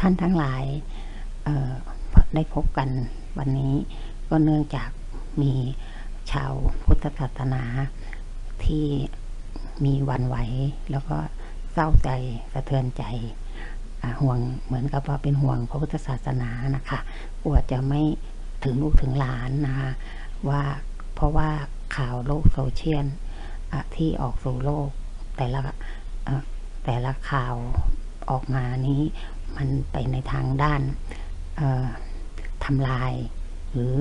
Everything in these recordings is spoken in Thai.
ท่านทั้งหลายได้พบกันวันนี้ก็เนื่องจากมีชาวพุทธศาสนาที่มีวันไหว แล้วก็เศร้าใจสะเทือนใจห่วงเหมือนกับว่าเป็นห่วงพระพุทธศาสนานะคะกลัวจะไม่ถึงลูกถึงหลานนะคะว่าเพราะว่าข่าวโลกโซเชียลที่ออกสู่โลกแต่ละแต่ละข่าวออกมานี้ มันไปในทางด้านทำลาย หรือ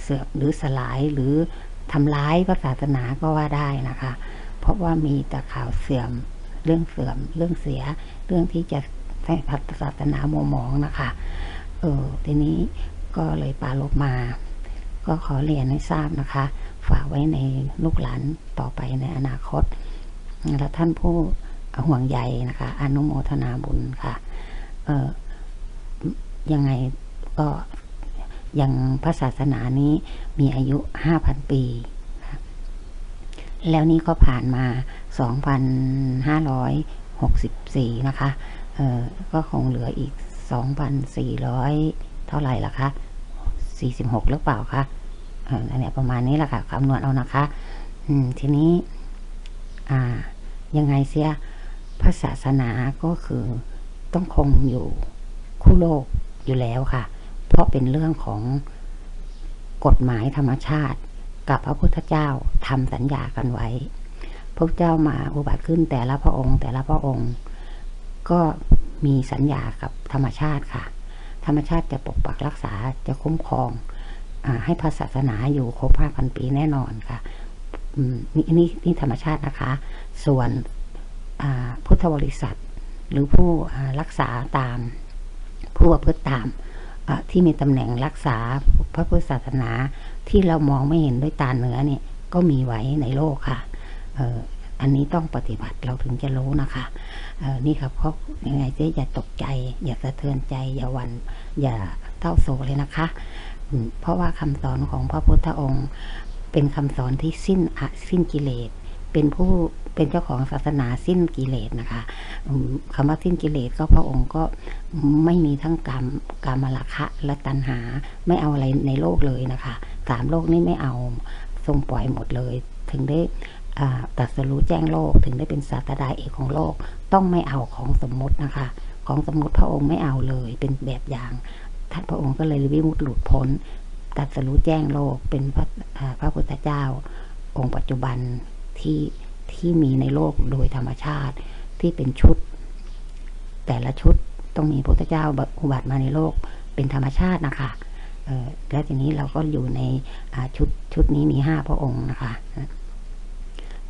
เสื่อมหรือสลายหรือทำร้ายพระศาสนาก็ว่าได้นะคะ เพราะว่ามีแต่ข่าวเสื่อมเรื่องเสื่อม เรื่องเสีย เรื่องที่จะให้พัฒศาสนาโมมองนะคะเออทีนี้ก็เลยปาลบมา ก็ขอเรียนให้ทราบนะคะ ฝากไว้ในลูกหลานต่อไปในอนาคต และท่านผู้ ห่วงใยนะคะ อนุโมทนาบุญค่ะ เออยังไงก็ยังพระศาสนานี้มีอายุห้าพันปีแล้วนี่ก็ผ่านมาสองพันห้าร้อยหกสิบสี่นะคะ เออก็คงเหลืออีกสองพันสี่ร้อยเท่าไหร่ล่ะคะสี่สิบหกหรือเปล่าคะอันนี้ประมาณนี้แหละค่ะคำนวณเอานะคะ อืม ทีนี้ อ่า ยังไงเสีย พระศาสนาก็คือต้องคงอยู่คู่โลกอยู่แล้วค่ะ เพราะเป็นเรื่องของกฎหมายธรรมชาติ กับพระพุทธเจ้าทำสัญญากันไว้ พระเจ้ามาอุบัติขึ้นแต่ละพระองค์ แต่ละพระองค์ ก็มีสัญญากับธรรมชาติค่ะ ธรรมชาติจะปกปักรักษาจะคุ้มครองอให้พระศาสนาอยู่ครบห้าพันปีแน่นอนค่ะนี่นี่นี่ธรรมชาตินะคะ ส่วน พุทธบริษัท หรือผู้รักษาตาม ผู้ประพฤติตามที่มีตำแหน่งรักษาพระพุทธศาสนาที่เรามองไม่เห็นด้วยตาเนื้อเนี่ยก็มีไว้ในโลกค่ะอันนี้ต้องปฏิบัติเราถึงจะรู้นะคะนี่ครับเพราะยังไงเจ๊อย่าตกใจ อย่าสะเทือนใจ อย่าวันอย่าเต้าโศกเลยนะคะ เพราะว่าคำสอนของพระพุทธองค์ เป็นคำสอนที่สิ้นอสิ้นกิเลส เป็นผู้เป็นเจ้าของศาสนาสิ้นกิเลสนะคะคำว่าสิ้นกิเลสก็พระองค์ก็ไม่มีทั้งกรรมกรรมละคะและตัณหาไม่เอาอะไรในโลกเลยนะคะสามโลกนี้ไม่เอาทรงปล่อยหมดเลย ถึงได้ตัดสรู้แจ้งโลกถึงได้เป็นศาสดาเอกของโลกต้องไม่เอาของสมมตินะคะ ของสมมติพระองค์ไม่เอาเลยเป็นแบบอย่างท่านพระองค์ก็เลยวิมุตติหลุดพ้นตัดสรู้แจ้งโลกเป็นพระพระพุทธเจ้า องค์ปัจจุบัน ที่ที่มีในโลกโดยธรรมชาติที่เป็นชุด แต่ละชุดต้องมีพระเจ้าอุบัติมาในโลกเป็นธรรมชาตินะคะแล้วทีนี้เราก็อยู่ในชุดชุดนี้มีห้าพระองค์นะคะ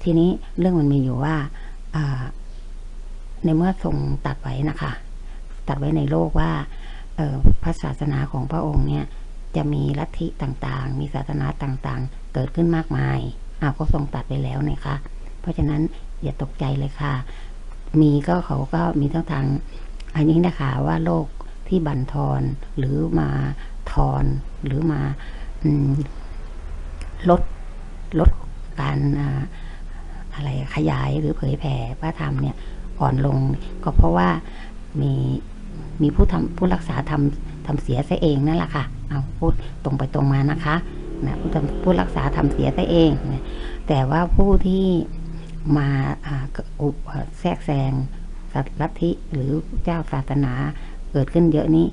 ทีนี้เรื่องมันมีอยู่ว่าในเมื่อทรงตัดไว้นะคะ ตัดไว้ในโลกว่าพระศาสนาของพระองค์เนี่ยจะมีลัทธิต่างๆ มีศาสนาต่างๆ เกิดขึ้นมากมาย อาก็ทรงตัดไปแล้วนะคะ เพราะฉะนั้นอย่าตกใจเลยค่ะ มีก็เขาก็มีทั้งทาง อันนี้นะคะว่าโรคที่บั่นทอนหรือมาทอนหรือมาลดลดการอะไรขยายหรือเผยแผ่พระธรรมเนี่ยอ่อนลงก็เพราะว่ามีมีผู้ทำผู้รักษาทำทำเสียซะเองนั่นแหละค่ะ เอาพูดตรงไปตรงมานะคะ นะผู้รักษาทำเสียซะเองนะแต่ว่าผู้ที่มาแทรกแซงสัตลัทธิหรือเจ้าศาสนาเกิดขึ้นเยอะนี้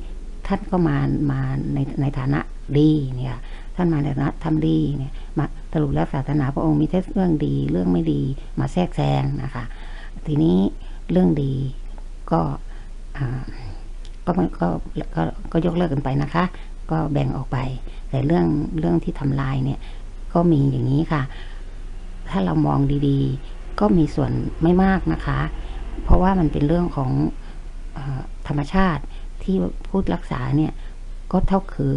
ท่านก็มามาในในฐานะดีเนี่ยท่านมาในฐานะทำดีเนี่ยมาสรุปแล้วศาสนาพระองค์มีแต่เรื่องดีเรื่องไม่ดีมาแทรกแซงนะคะ ทีนี้เรื่องดีก็ก็ก็ก็ก็ยกเลิกกันไปนะคะ ก็แบ่งออกไป แต่เรื่องเรื่องที่ทำลายเนี่ย ก็มีอย่างนี้ค่ะ ถ้าเรามองดีๆ ก็มีส่วนไม่มากนะคะ เพราะว่ามันเป็นเรื่องของอธรรมชาติที่พูดรักษาเนี่ย ก็เท่าคือ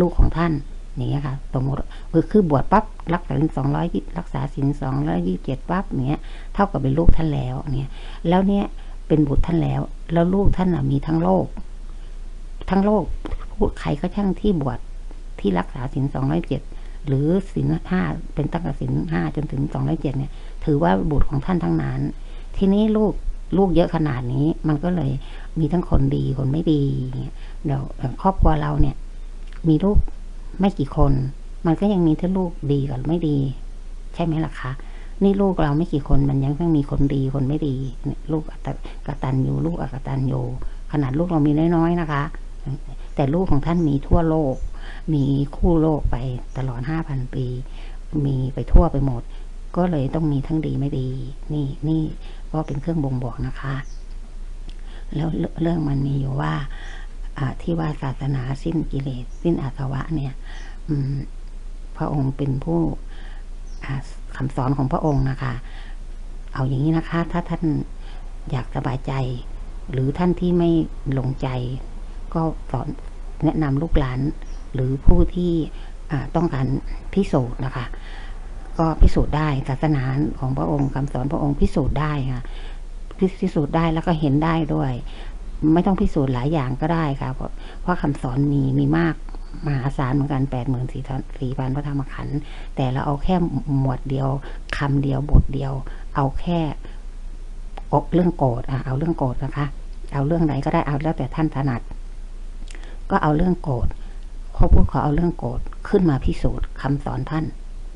ลูกของท่านอย่างเงี้ยค่ะสมมติคือคือบวชปั๊บรักษาสินสองร้อยรักษาสินสองร้อยยี่สิบเจ็ดปั๊บเนี้ยเท่ากับเป็นลูกท่านแล้วเนี่ย แล้วเนี่ยเป็นบุตรท่านแล้ว แล้วลูกท่านมีทั้งโลก ทั้งโลกพูดใครก็ช่างที่บวช ที่รักษาสินสองร้อยเจ็ดหรือสินห้าเป็นตั้งแต่สินห้าจนถึงสองร้อยเจ็ดเนี่ย ถือว่าบุตรของท่านทั้งนั้น ทีนี้ลูกลูกเยอะขนาดนี้มันก็เลยมีทั้งคนดีคนไม่ดีเนี่ยเดี๋ยวครอบครัวเราเนี่ย มีลูกไม่กี่คน มันก็ยังมีทั้งลูกดีกับไม่ดี ใช่ไหมล่ะคะนี่ลูกเราไม่กี่คนมันยังต้องมีคนดีคนไม่ดีเนี่ยลูกกตันยูลูกอกตันยูขนาดลูกเรามีน้อยๆนะคะ แต่ลูกของท่านมีทั่วโลก มีคู่โลกไปตลอดห้าพันปี มีไปทั่วไปหมด ก็เลยต้องมีทั้งดีไม่ดี นี่นี่ก็เป็นเครื่องบ่งบอกนะคะ แล้วเรื่องมันมีอยู่ว่าที่ว่าศาสนาสิ้นกิเลส สิ้นอาสวะเนี่ยพระองค์เป็นผู้คำสอนของพระองค์นะคะ เอาอย่างนี้นะคะ ถ้าท่านอยากสบายใจ หรือท่านที่ไม่หลงใจ ก็สอนแนะนำลูกหลาน หรือผู้ที่ต้องการพิสูจน์นะคะ ก็พิสูจน์ได้ศาสนาของพระองค์คำสอนพระองค์พิสูจน์ได้ค่ะพิสูจน์ได้แล้วก็เห็นได้ด้วย ไม่ต้องพิสูจน์หลายอย่างก็ได้ค่ะ เพราะเพราะคำสอนมีมีมากมหาศาลเหมือนกันแปดหมื่นสี่สี่พันพระธรรมขันธ์แต่เราเอาแค่หมวดเดียวคำเดียวบทเดียว เอาแค่อกเรื่องโกรธอะเอาเรื่องโกรธนะคะ เอาเรื่องไหนก็ได้เอาแล้วแต่ท่านถนัด ก็เอาเรื่องโกรธ เขาพูดขอเอาเรื่องโกรธขึ้นมาพิสูจน์คำสอนท่าน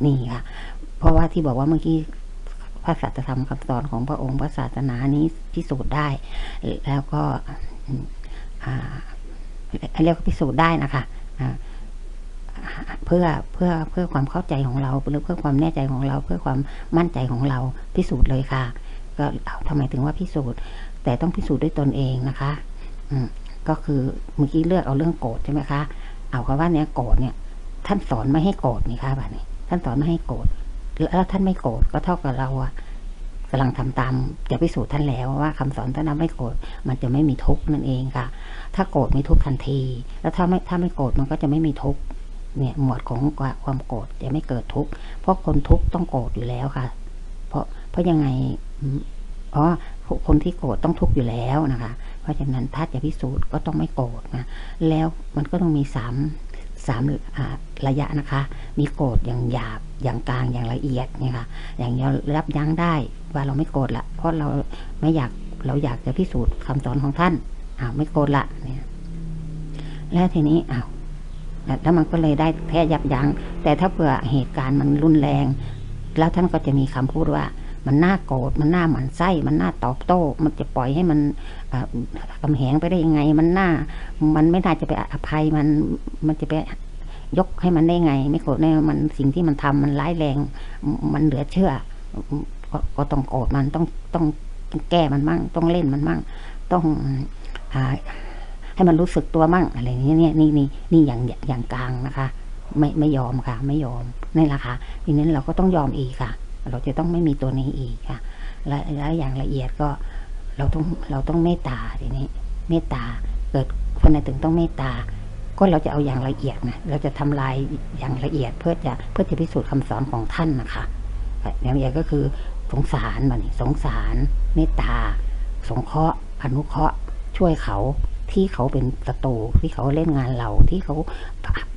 นี่ค่ะ เพราะว่าที่บอกว่าเมื่อกี้พระสัจธรรมคำสอนของพระองค์พระศาสนานี้พิสูจน์ได้ แล้วก็เรียกว่าพิสูจน์ได้นะคะเพื่อเพื่อเพื่อความเข้าใจของเราหรือเพื่อความแน่ใจของเรา เพื่อความมั่นใจของเราพิสูจน์เลยค่ะ ก็ทำไมถึงว่าพิสูจน์ แต่ต้องพิสูจน์ด้วยตนเองนะคะ อืมก็คือเมื่อกี้เลือกเอาเรื่องโกรธใช่ไหมคะ เอาคำว่าเนี้ยโกรธเนี่ย ท่านสอนไม่ให้โกรธนี่ค่ะแบบนี้ท่านสอนไม่ให้โกรธแล้วท่านไม่โกรธก็เท่ากับเราอะกำลังทำตามจะพิสูจน์ท่านแล้วว่าคำสอนท่านนั้นไม่โกรธมันจะไม่มีทุกข์นั่นเองค่ะ ถ้าโกรธมีทุกข์ทันที แล้วถ้าไม่ถ้าไม่โกรธมันก็จะไม่มีทุกข์เนี่ยหมวดของความโกรธจะไม่เกิดทุกข์เพราะคนทุกข์ต้องโกรธอยู่แล้วค่ะ เพราะเพราะยังไงอ๋อ คนที่โกรธต้องทุกข์อยู่แล้วนะคะ เพราะฉะนั้นถ้าจะพิสูจน์ก็ต้องไม่โกรธนะแล้วมันก็ต้องมีสามสามระยะนะคะ มีโกรธอย่างหยาบอย่างกลางอย่างละเอียดเนี่ยค่ะ อย่างเรารับยั้งได้ว่าเราไม่โกรธละ เพราะเราไม่อยากเราอยากจะพิสูจน์คำสอนของท่านอ้าวไม่โกรธละเนี่ยแล้วทีนี้อ้าวแล้วมันก็เลยได้แพ้ยับยัง้งแต่ถ้าเผื่อเหตุการณ์มันรุนแรง แล้วท่านก็จะมีคำพูดว่า มันน่าโกรธมันน่าหมันไส้มันน่าตอบโต้ มันจะปล่อยให้มันกำแหงไปได้ยังไง มันน่า มันไม่น่าจะไปอภัยมันมันจะไปยกให้มันได้ไง ไม่โกรธแน่มันสิ่งที่มันทำมันร้ายแรง มันเหลือเชื่อ ก็ต้องโกรธมันต้องต้องแก้มันมั่งต้องเล่นมันมั่งต้องอให้มันรู้สึกตัวมั่งอะไรนี้เนี่ยนี่นี่นี่อย่างอย่างกลางนะคะ ไม่ไม่ยอมค่ะ ไม่ยอมนี่แหละค่ะทีนี้เราก็ต้องยอมอีกค่ะ เราจะต้องไม่มีตัวนี้อีกค่ะ และและอย่างละเอียดก็เราต้องเราต้องเมตตาทีนี้ เมตตาเกิดคนไหนถึงต้องเมตตา ก็เราจะเอาอย่างละเอียดนะเราจะทำลายอย่างละเอียดเพื่อจะเพื่อจะพิสูจน์คำสอนของท่านนะคะอย่างละเอียก็คือสงสารมันสงสาร เมตตา สงเคราะห์อนุเคราะห์ช่วยเขาที่เขาเป็นศัตรูที่เขาเล่นงานเราที่เขา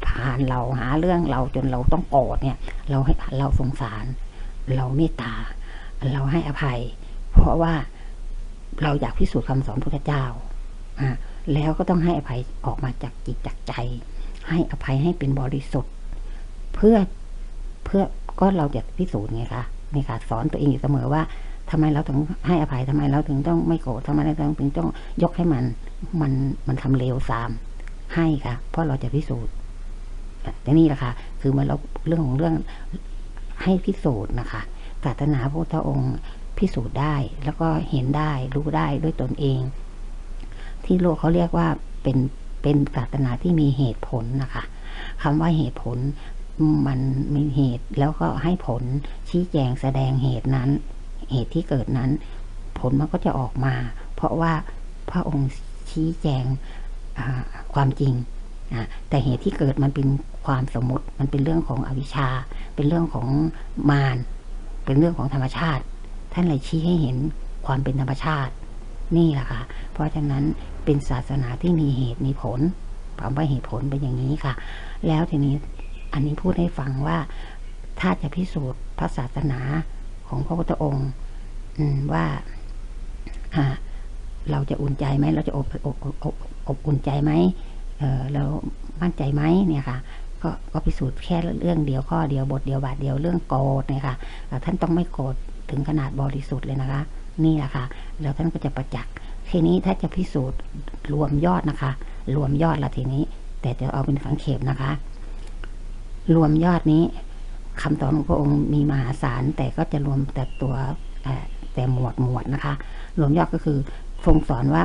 ผ่านเราหาเรื่องเราจนเราต้องโกรธเนี่ย เราให้เราสงสาร เราเมตตา เราให้อภัย เพราะว่าเราอยากพิสูจน์คำสอนพระเจ้าแล้วก็ต้องให้อภัยออกมาจากจิตจากใจ ให้อภัยให้เป็นบริสุทธิ์ เพื่อเพื่อก็เราจะพิสูจน์ไงคะนี่ค่ะสอนตัวเองอยู่เสมอว่าทำไมเราถึงให้อภัยทำไมเราถึงต้องไม่โกรธทำไมเราถึงต้องยกให้มัน มันมันทำเลวสาม ให้ค่ะ เพราะเราจะพิสูจน์แต่นี่แหละค่ะ คือมันเราเรื่องของเรื่อง ให้พิสูจน์นะคะศาสนาพระพุทธองค์พิสูจน์ได้ แล้วก็เห็นได้รู้ได้ด้วยตนเอง ที่โลกเขาเรียกว่าเป็นเป็นศาสนาที่มีเหตุผลนะคะคำว่าเหตุผลมันมีเหตุแล้วก็ให้ผลชี้แจงแสดงเหตุนั้น เหตุที่เกิดนั้น ผลมันก็จะออกมา เพราะว่าพระองค์ชี้แจงความจริงแต่เหตุที่เกิดมันเป็น ความสมมติมันเป็นเรื่องของอวิชชา เป็นเรื่องของมารเป็นเรื่องของธรรมชาติ ท่านเลยชี้ให้เห็นความเป็นธรรมชาติ นี่แหละค่ะ เพราะฉะนั้นเป็นศาสนาที่มีเหตุมีผลคำว่าเหตุผลเป็นอย่างนี้ค่ะ แล้วทีนี้อันนี้พูดให้ฟังว่าถ้าจะพิสูจน์พระศาสนาของพระพุทธองค์ว่าเราจะอุ่นใจไหมเราจะอบอบอบอบอุ่นใจไหมเออเรามั่นใจไหมเนี่ยค่ะ ก็ก็พิสูจน์แค่เรื่องเดียวข้อเดียวบทเดียวบาทเดียวเรื่องโกรธเนี่ยค่ะท่านต้องไม่โกรธถึงขนาดบริสุทธิ์เลยนะคะ นี่แหละค่ะแล้วท่านก็จะประจักษ์ทีนี้ถ้าจะพิสูจน์รวมยอดนะคะ รวมยอดละทีนี้ แต่จะเอาเป็นสังเขปนะคะ รวมยอดนี้คำสอนของพระองค์มีมหาศาลแต่ก็จะรวมแต่ตัวแต่หมวดหมวดนะคะ รวมยอดก็คือทรงสอนว่า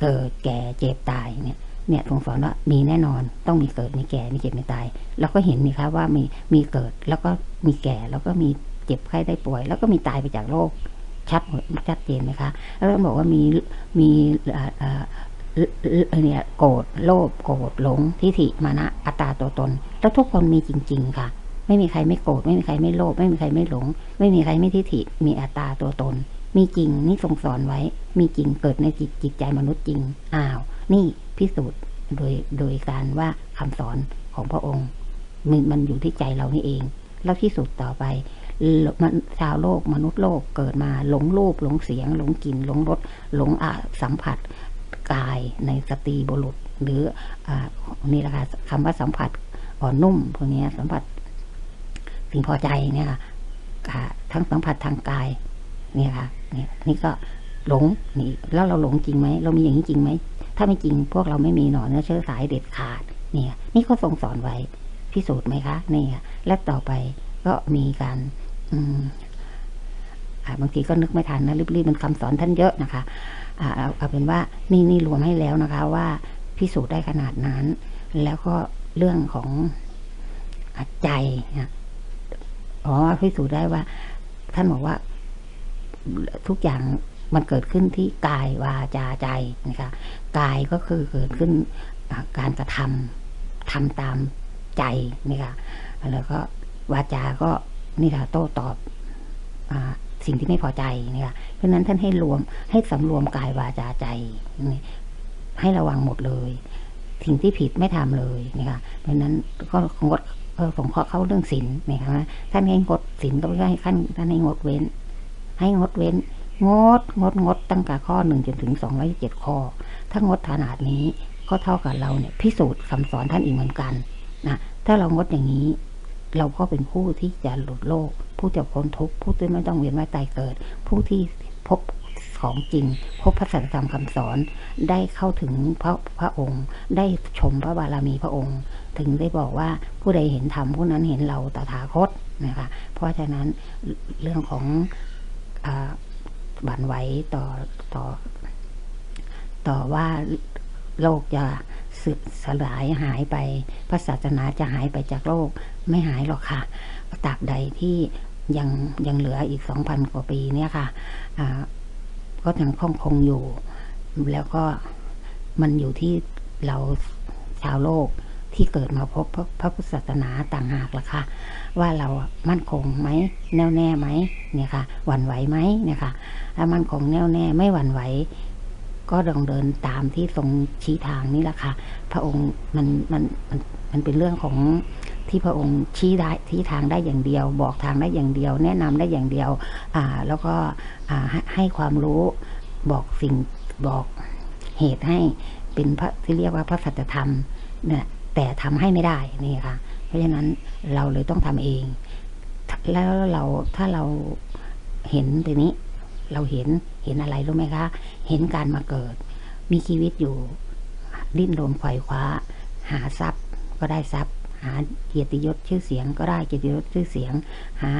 เกิดแก่เจ็บตายเนี่ย เนี่ยทรงสอนว่ามีแน่นอนต้องมีเกิดมีแก่มีเจ็บมีตายเราก็เห็นนี่คะว่ามีมีเกิดแล้วก็มีแก่แล้วก็มีเจ็บไข้ได้ป่วย แล้วก็มีตายไปจากโรคชัดหมดชัดเจนไหมคะแล้วต้องบอกว่ามีมีเอ่อเอ่อเอ่อเอ่อเนี่ยโกรธโลภโกรธหลงทิฏฐิมานะอัตตาตัวตน แล้วทุกคนมีจริง ๆ ค่ะ ไม่มีใครไม่โกรธไม่มีใครไม่โลภไม่มีใครไม่หลง ไม่มีใครไม่ทิฏฐิมีอัตตาตัวตน มีจริงนี่ทรงสอนไว้ มีจริงเกิดในจิตจิตใจมนุษย์จริงอ้าว นี่พิสูจน์โดยโดยการว่าคำสอนของพระองค์ มันมันอยู่ที่ใจเรานี่เอง แล้วที่สุดต่อไปมันชาวโลกมนุษย์โลกเกิดมาหลงรูปหลงเสียง หลงกลิ่นหลงรสหลงอะสัมผัสกายในสตรีบุรุษ หรืออ่านี่แหละค่ะคำว่าสัมผัสอ่อนนุ่มพวกนี้สัมผัสสิ่งพอใจเนี่ยค่ะทั้งสัมผัสทางกายเนี่ยค่ะเนี่ยนี่ก็หลงนี่แล้วเราหลงจริงไหมเรามีอย่างนี้จริงไหม ถ้าไม่จริงพวกเราไม่มีหนอนเนื้อเชื้อสายเด็ดขาด เนี่ย นี่ก็ทรงสอนไว้พิสูจน์ไหมคะนี่ค่ะและต่อไปก็มีการอืมบางทีก็นึกไม่ทันนะรีบๆมันคำสอนท่านเยอะนะคะเอาเอาเป็นว่านี่นี่รวมให้แล้วนะคะ ว่าพิสูจน์ได้ขนาดนั้น แล้วก็เรื่องของอใจนะอ๋อพิสูจน์ได้ว่า ท่านบอกว่าทุกอย่าง มันเกิดขึ้นที่กายวาจาใจนะคะกายก็คือเกิดขึ้นการกระทำทำตามใจนะคะแล้วก็วาจาก็นี่ค่ะโต้ตอบอสิ่งที่ไม่พอใจนะคะเพราะนั้นท่านให้รวมให้สำรวมกายวาจาใจ ให้ระวังหมดเลย สิ่งที่ผิดไม่ทำเลยนะคะเพราะนั้นก็งดเออผมขอเข้าเรื่องศีลนะคะท่านให้งดศีลก็ไม่ให้ขั้นท่านให้งดเว้น ให้งดเว้น งดงดงดตั้งแต่ข้อหนึ่งจนถึงสองร้อยเจ็ดข้อ ถ้างดขนาดนี้ก็เท่ากับเราเนี่ยพิสูจน์คำสอนท่านอีกเหมือนกันนะถ้าเรางดอย่างนี้ เราก็เป็นผู้ที่จะหลุดโลก ผู้จะพ้นทุกข์ผู้ที่ไม่ต้องเวียนว่ายตายเกิด ผู้ที่พบของจริง พบพระสัจธรรมคำสอนได้เข้าถึงพระพระองค์ ได้ชมพระบารมีพระองค์ ถึงได้บอกว่าผู้ใดเห็นธรรมผู้นั้นเห็นเราตถาคตนะคะเพราะฉะนั้นเรื่องของอาบันไหวต่อต่อ ต่อว่าโลกจะสึสลายหายไปพระศาสนาจะหายไปจากโลกไม่หายหรอกค่ะตราบใดที่ยังยังเหลืออีกสองพันกว่าปีเนี่ยค่ะอ่าก็ยังคงคงอยู่ แล้วก็มันอยู่ที่เราชาวโลก ที่เกิดมาพบพระพระพุทธศาสนาต่างหากล่ะค่ะว่าเรามั่นคงไหมแน่วแน่ไหมเนี่ยค่ะหวั่นไหวไหมเนี่ยค่ะถ้ามั่นคงแน่วแน่ไม่หวั่นไหวก็ลองเดินตามที่ทรงชี้ทางนี่แหละค่ะ พระองค์มันมันมันมันเป็นเรื่องของที่พระองค์ชี้ได้ที่ทางได้อย่างเดียว บอกทางได้อย่างเดียว แนะนำได้อย่างเดียว อ่า แล้วก็อ่าให้ให้ความรู้บอกสิ่งบอกเหตุให้เป็นพระที่เรียกว่าพระสัจธรรมเนี่ย แต่ทำให้ไม่ได้นี่ค่ะ เพราะฉะนั้นเราเลยต้องทำเอง แล้วเราถ้าเราเห็นตรงนี้ เราเห็นเห็นอะไรรู้ไหมคะ เห็นการมาเกิด มีชีวิตอยู่ดิ้นรนไขว่คว้า หาทรัพย์ก็ได้ทรัพย์ หาเกียรติยศชื่อเสียงก็ได้เกียรติยศชื่อเสียง หา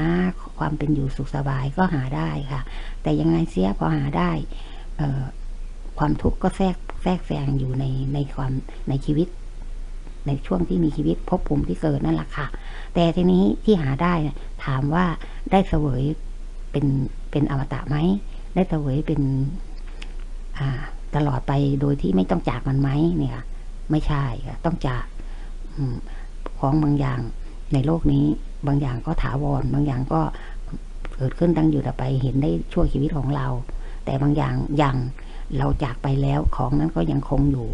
ความเป็นอยู่สุขสบายก็หาได้ค่ะ แต่ยังไงเสียพอหาได้ความทุกข์ก็แทรกแทรกแซงอยู่ในในความในชีวิต ในช่วงที่มีชีวิตภพภูมิที่เกิดนั่นแหละค่ะ แต่ทีนี้ที่หาได้นะถามว่าได้เสวยเป็นเป็นอมตะไหมได้เสวยเป็นอ่าตลอดไปโดยที่ไม่ต้องจากมันไหมเนี่ยไม่ใช่ค่ะต้องจากของบางอย่างในโลกนี้บางอย่างก็ถาวรบางอย่างก็เกิดขึ้นตั้งอยู่แต่ไปเห็นได้ชั่วชีวิตของเรา แต่บางอย่างยังเราจากไปแล้วของนั้นก็ยังคงอยู่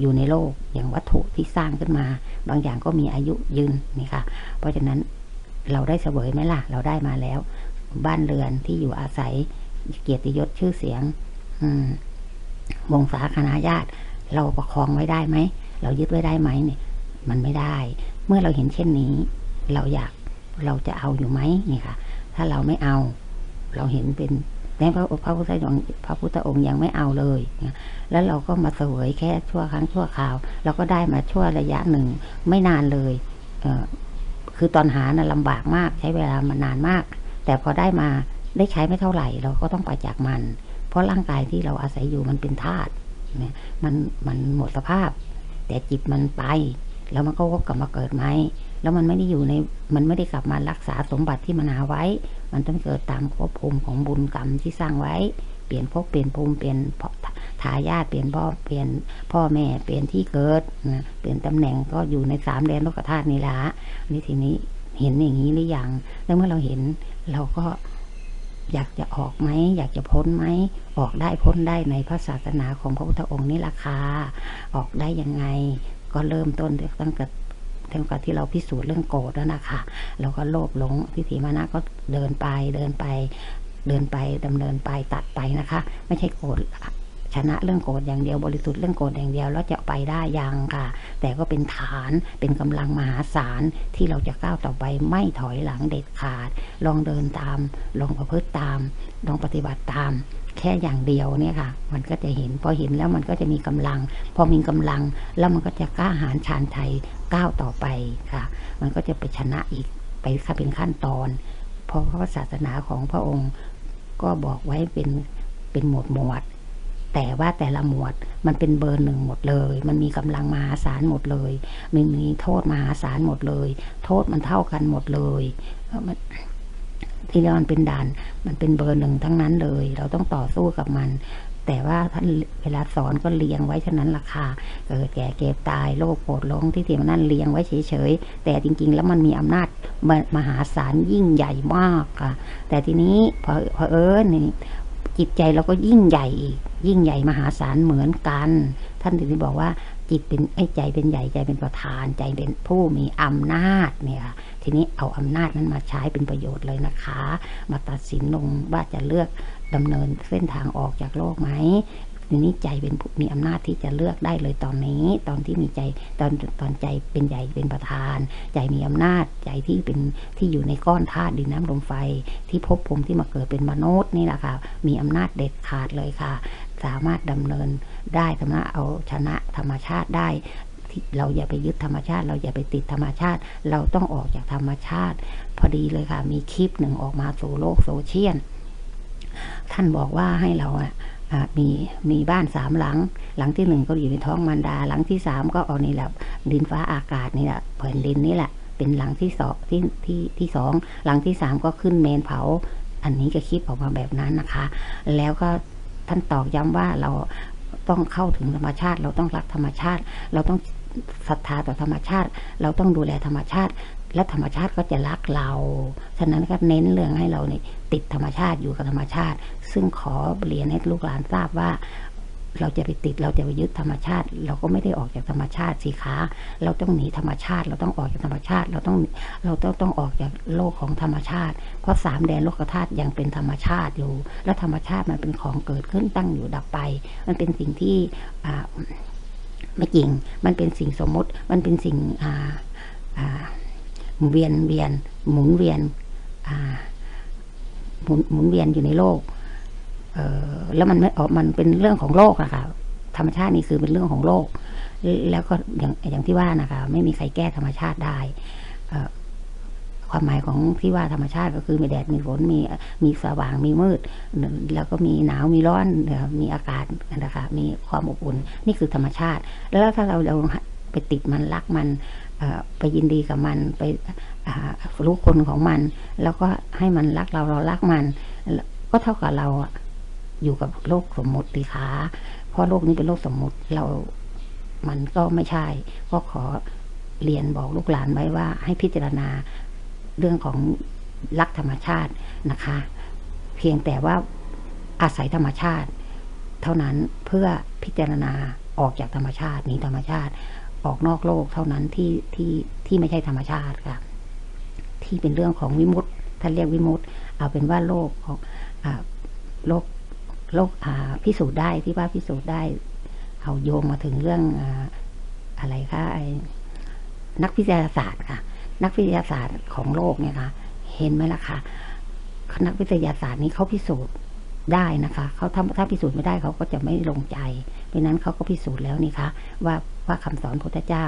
อยู่ในโลกอย่างวัตถุที่สร้างขึ้นมา บางอย่างก็มีอายุยืนนี่ค่ะ เพราะฉะนั้นเราได้เสวยไหมล่ะ เราได้มาแล้ว บ้านเรือนที่อยู่อาศัยเกียรติยศชื่อเสียงอืมวงศาคณะญาติ เราประคองไว้ได้ไหม เรายึดไว้ได้ไหมเนี่ย มันไม่ได้ เมื่อเราเห็นเช่นนี้ เราอยากเราจะเอาอยู่ไหมนี่ค่ะ ถ้าเราไม่เอา เราเห็นเป็น แม้พระพระพุทธองค์พระพุทธองค์ยังไม่เอาเลยนะแล้วเราก็มาเสวยแค่ชั่วครั้งชั่วคราว เราก็ได้มาชั่วระยะหนึ่งไม่นานเลยเคือตอนหานะ่ะลำบากมากใช้เวลามานานมาก แต่พอได้มาได้ใช้ไม่เท่าไหร่ เราก็ต้องไปจากมัน เพราะร่างกายที่เราอาศัยอยู่มันเป็นธาตุเนี่ยมันมันหมดสภาพ แต่จิตมันไป แล้วมันก็วกกลับมาเกิดไหมแล้วมันไม่ได้อยู่ในมันไม่ได้กลับมารักษาสมบัติที่มันหาไว้ มันต้องเกิดตามภพภูมิของบุญกรรมที่สร้างไว้ เปลี่ยนภพเปลี่ยนภูมิเปลี่ยนทายาทเปลี่ยนพ่อเปลี่ยนพ่อแม่เปลี่ยนที่เกิดนะเปลี่ยนตำแหน่งก็อยู่ในสามแดนโลกธาตุนี่ละนี่ทีนี้เห็นอย่างนี้หรือยังแล้วเมื่อเราเห็นเราก็อยากจะออกไหม อยากจะพ้นไหม ออกได้พ้นได้ในพระศาสนาของพระพุทธองค์นี่ราคา ออกได้ยังไง ก็เริ่มต้นตั้งแต่ ตั้งแต่ที่เราพิสูจน์เรื่องโกรธแล้วนะคะเราก็โลภหลงทิฏฐิมานะก็เดินไปเดินไปเดินไปดำเนินไปตัดไปนะคะ ไม่ใช่โกรธชนะเรื่องโกรธอย่างเดียวบริสุทธิ์เรื่องโกรธอย่างเดียวแล้วจะไปได้ยังค่ะ แต่ก็เป็นฐานเป็นกำลังมหาศาลที่เราจะก้าวต่อไปไม่ถอยหลังเด็ดขาด ลองเดินตาม ลองประพฤติตาม ลองปฏิบัติตาม แค่อย่างเดียวเนี่ยค่ะ มันก็จะเห็น พอเห็นแล้วมันก็จะมีกำลัง พอมีกำลังแล้วมันก็จะกล้าหาญชาญไทยก้าวต่อไปค่ะ มันก็จะไปชนะอีกไปเป็นขั้นตอน เพราะพระศาสนาของพระองค์ก็บอกไว้เป็นเป็นหมวดหมวด แต่ว่าแต่ละหมวดมันเป็นเบอร์หนึ่งหมดเลย มันมีกำลังมหาศาลหมดเลยมันมีโทษมหาศาลหมดเลย โทษมันเท่ากันหมดเลยมัน ที่เรียกมันเป็นด่าน มันเป็นเบอร์หนึ่งทั้งนั้นเลย เราต้องต่อสู้กับมัน แต่ว่าท่านเวลาสอนก็เรียงไว้ฉะนั้นราคาเกิดแก่เก็บตายโรคโกรธลงที่เที่มันนั่นเรียงไว้เฉยๆแต่จริง ๆ แล้วมันมีอำนาจมหาศาลยิ่งใหญ่มากค่ะ แต่ทีนี้พอพอเออนี่จิตใจเราก็ยิ่งใหญ่อีกยิ่งใหญ่มหาศาลเหมือนกัน ท่านถึงได้บอกว่า จิตเป็นไอ้ใจเป็นใหญ่ใจเป็นประธานใจเป็นผู้มีอำนาจเนี่ยค่ะทีนี้เอาอำนาจนั้นมาใช้เป็นประโยชน์เลยนะคะ มาตัดสินลงว่าจะเลือกดำเนินเส้นทางออกจากโลกไหมทีนี้ใจเป็นมีอำนาจที่จะเลือกได้เลยตอนนี้ ตอนที่มีใจตอนตอนใจเป็นใหญ่เป็นประธาน ใจมีอำนาจใจที่เป็นที่อยู่ในก้อนธาตุดินน้ำลมไฟ ที่พบภูมิที่มาเกิดเป็นมนุษย์นี่แหละค่ะมีอำนาจเด็ดขาดเลยค่ะ สามารถดำเนินได้ธรรมะเอาชนะธรรมชาติได้เราอย่าไปยึดธรรมชาติ เราอย่าไปติดธรรมชาติ เราต้องออกจากธรรมชาติ พอดีเลยค่ะ มีคลิปหนึ่งออกมาสู่โลกโซเชียลท่านบอกว่าให้เราอะมีมีบ้านสามหลัง หลังที่หนึ่งก็อยู่ในท้องมารดา หลังที่สามก็เอานี่แหละดินฟ้าอากาศนี่แหละแผ่นดินนี่แหละ เป็นหลังที่สองที่ที่ที่สองหลังที่สามก็ขึ้นเมนเผา อันนี้ก็คิดออกมาแบบนั้นนะคะ แล้วก็ ท่านตอกย้ำว่าเราต้องเข้าถึงธรรมชาติ เราต้องรักธรรมชาติ เราต้องศรัทธาต่อธรรมชาติ เราต้องดูแลธรรมชาติ และธรรมชาติก็จะรักเรา ฉะนั้นก็เน้นเรื่องให้เราเนี่ยติดธรรมชาติอยู่กับธรรมชาติ ซึ่งขอเรียนให้ลูกหลานทราบว่า เราจะไปติดเราจะไปยึดธรรมชาติ เราก็ไม่ได้ออกจากธรรมชาติสิคะเราต้องหนีธรรมชาติ เราต้องออกจากธรรมชาติ เราต้องเราต้องต้องออกจากโลกของธรรมชาติ เพราะสามแดนโลกธาตุยังเป็นธรรมชาติอยู่ และธรรมชาติมันเป็นของเกิดขึ้นตั้งอยู่ดับไป มันเป็นสิ่งที่อ่าไม่จริง มันเป็นสิ่งสมมติ มันเป็นสิ่งอ่าอ่าเวียนเวียนหมุนเวียนอ่าหมุนหมุนเวียนอยู่ในโลก แล้วมันไม่ออกมันเป็นเรื่องของโลกอะค่ะ ธรรมชาตินี่คือเป็นเรื่องของโลก แล้วก็อย่างอย่างที่ว่านะคะ ไม่มีใครแก้ธรรมชาติได้ความหมายของที่ว่าธรรมชาติก็คือมีแดดมีฝนมีมีสว่างมีมืด แล้วก็มีหนาวมีร้อนมีอากาศนะคะมีความอบอุ่นนี่คือธรรมชาติ แล้วถ้าเราเราไปติดมันรักมันไปยินดีกับมันไปรู้คนของมัน แล้วก็ให้มันรักเราเรารักมัน ก็เท่ากับเรา อยู่กับโลกสมมติคะเพราะโลกนี้เป็นโลกสมมติเรา มันก็ไม่ใช่ ก็ขอเรียนบอกลูกหลานไว้ว่า ให้พิจารณาเรื่องของรักธรรมชาตินะคะ เพียงแต่ว่าอาศัยธรรมชาติ เท่านั้นเพื่อพิจารณาออกจากธรรมชาติหนีธรรมชาติ ออกนอกโลกเท่านั้นที่ที่ที่ไม่ใช่ธรรมชาติค่ะ ที่เป็นเรื่องของวิมุตท่านเรียกวิมุตเอาเป็นว่าโลกของโลก โลกพิสูจน์ได้ที่ว่าพิสูจน์ได้ เอาโยงมาถึงเรื่องอะไรคะไอ้นักวิทยาศาสตร์ค่ะ นักวิทยาศาสตร์ของโลกเนี่ยค่ะ เห็นไหมล่ะคะนักวิทยาศาสตร์นี้เขาพิสูจน์ ได้นะคะเขาถ้าถ้าพิสูจน์ไม่ได้เขาก็จะไม่ลงใจเพราะนั้นเขาก็พิสูจน์แล้วนี่คะว่าว่าคำสอนพระเจ้า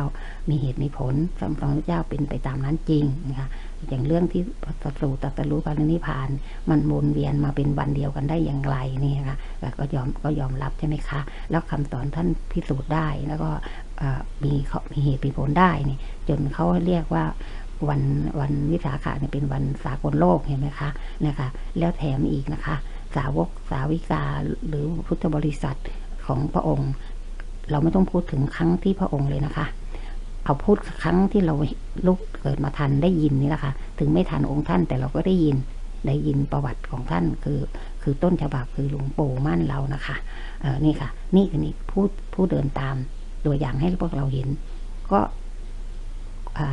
มีเหตุมีผลคำสอนพระเจ้าเป็นไปตามนั้นจริงนะคะอย่างเรื่องที่สัตรูตัตรู้ปารินิพพาน มันวนเวียนมาเป็นวันเดียวกันได้อย่างไรนี่ค่ะก็ยอมก็ยอมรับใช่ไหมคะ แล้วคำสอนท่านพิสูจน์ได้แล้วก็มีมีเหตุมีผลได้นี่จนเขาเรียกว่าวันวันวิสาขะเนี่ยเป็นวันสากลโลกเห็นไหมคะนะคะ แล้วแถมอีกนะคะ สาวกสาวิกาหรือพุทธบริษัทของพระองค์ เราไม่ต้องพูดถึงครั้งที่พระองค์เลยนะคะ เอาพูดครั้งที่เราลุกเกิดมาทันได้ยินนี่แหละค่ะ ถึงไม่ทันองค์ท่านแต่เราก็ได้ยินได้ยินประวัติของท่านคือคือต้นฉบับคือหลวงปู่มั่นเรานะคะเออนี่ค่ะ นี่คือนี่ผู้ผู้เดินตามตัวอย่างให้พวกเราเห็น ก็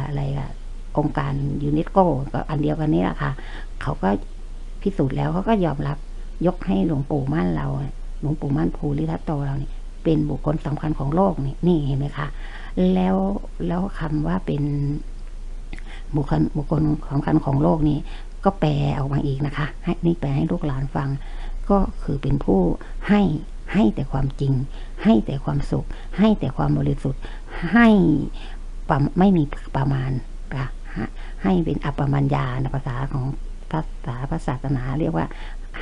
อะไรอะองค์การยูเนสโกก็อันเดียวกันนี้แหละค่ะ เขาก็พิสูจน์แล้วเขาก็ยอมรับ ยกให้หลวงปู่มั่นเรา หลวงปู่มั่นภูริทัตโตเราเนี่ยเป็นบุคคลสำคัญของโลกนี่นี่เห็นไหมคะแล้วแล้วคำว่าเป็นบุคคลบุคคลสำคัญของโลกนี้ ก็แปลออกมาอีกนะคะ ให้นี่แปลให้ลูกหลานฟัง ก็คือเป็นผู้ให้ให้แต่ความจริง ให้แต่ความสุข ให้แต่ความบริสุทธิ์ ให้ไม่มีประมาณค่ะให้เป็นอัปปมัญญาภาษาของภาษาพระศาสนา เรียกว่า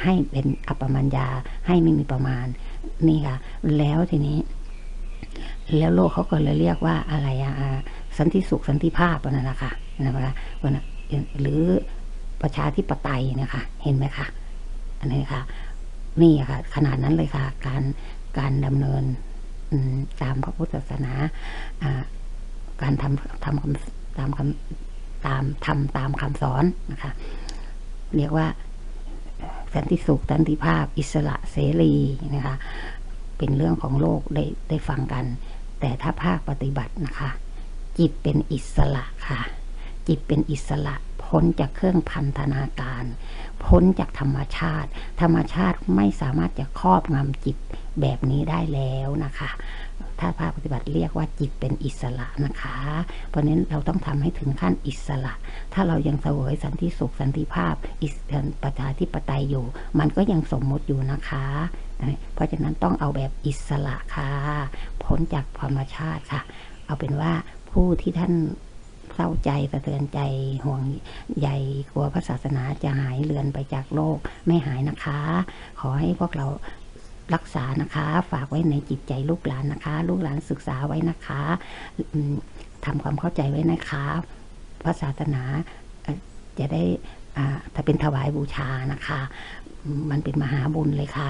ให้เป็นอัปปมัญญาให้ไม่มีประมาณ นี่ค่ะ แล้วทีนี้ แล้วโลกเขาก็เลยเรียกว่าอะไรอะสันติสุขสันติภาพนั่นนะค่ะนะคะหรือประชาธิปไตยนะคะ เห็นไหมคะอันนี้ค่ะ นี่ค่ะ ขนาดนั้นเลยค่ะ การการดำเนินตามพระพุทธศาสนาการทำทำคำตามคำตามทำตามคำสอนนะคะ เรียกว่า สันติสุขสันติภาพ อิสระเสรีนะคะ เป็นเรื่องของโลกได้ได้ฟังกัน แต่ถ้าภาคปฏิบัตินะคะ จิตเป็นอิสระค่ะ จิตเป็นอิสระพ้นจากเครื่องพันธนาการ พ้นจากธรรมชาติ ธรรมชาติไม่สามารถจะครอบงำจิตแบบนี้ได้แล้วนะคะ ถ้าภาคปฏิบัติเรียกว่าจิตเป็นอิสระนะคะ เพราะนั้นเราต้องทำให้ถึงขั้นอิสระ ถ้าเรายังเสวยสันติสุขสันติภาพ อิสประชาธิปไตยอยู่ มันก็ยังสมมติอยู่นะคะ เพราะฉะนั้นต้องเอาแบบอิสระค่ะพ้นจากธรรมชาติค่ะ เอาเป็นว่าผู้ที่ท่านเศร้าใจสะเทือนใจห่วงใหญ่กลัวพระศาสนาจะหายเลือนไปจากโลกไม่หายนะคะ ขอให้พวกเรา รักษานะคะ ฝากไว้ในจิตใจลูกหลานนะคะ ลูกหลานศึกษาไว้นะคะทำความเข้าใจไว้นะคะพระศาสนาจะได้ถ้าเป็นถวายบูชานะคะ มันเป็นมหาบุญเลยค่ะ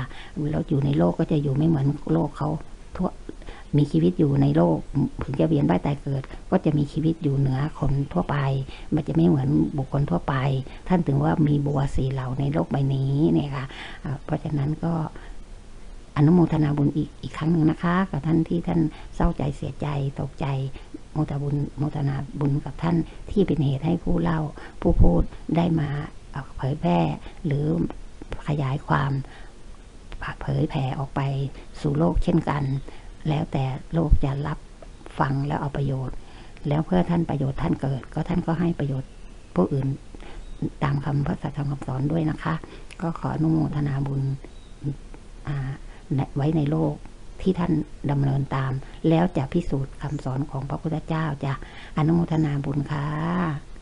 แล้วอยู่ในโลกก็จะอยู่ไม่เหมือนโลกเขาทั่วมีชีวิตอยู่ในโลกถึงจะเวียนว่ายตายเกิด ก็จะมีชีวิตอยู่เหนือคนทั่วไป มันจะไม่เหมือนบุคคลทั่วไป ท่านถึงว่ามีบัวสีเหล่าในโลกใบนี้เนี่ยค่ะเพราะฉะนั้นก็ อนุโมทนาบุญอีกอีกครั้งหนึ่งนะคะ กับท่านที่ท่านเศร้าใจเสียใจตกใจโมทบุญโมทนาบุญกับท่านที่เป็นเหตุให้ผู้เล่าผู้พูดได้มาเผยแพร่หรือขยายความเผยแผ่ออกไปสู่โลกเช่นกัน แล้วแต่โลกจะรับฟังแล้วเอาประโยชน์ แล้วเพื่อท่านประโยชน์ท่านเกิด ก็ท่านก็ให้ประโยชน์ผู้อื่นตามคำพระสัทธรรมคำสอนด้วยนะคะ ก็ขออนุโมทนาบุญ ไว้ในโลกที่ท่านดำเนินตาม แล้วจะพิสูจน์คำสอนของพระพุทธเจ้าจะอนุโมทนาบุญค่ะ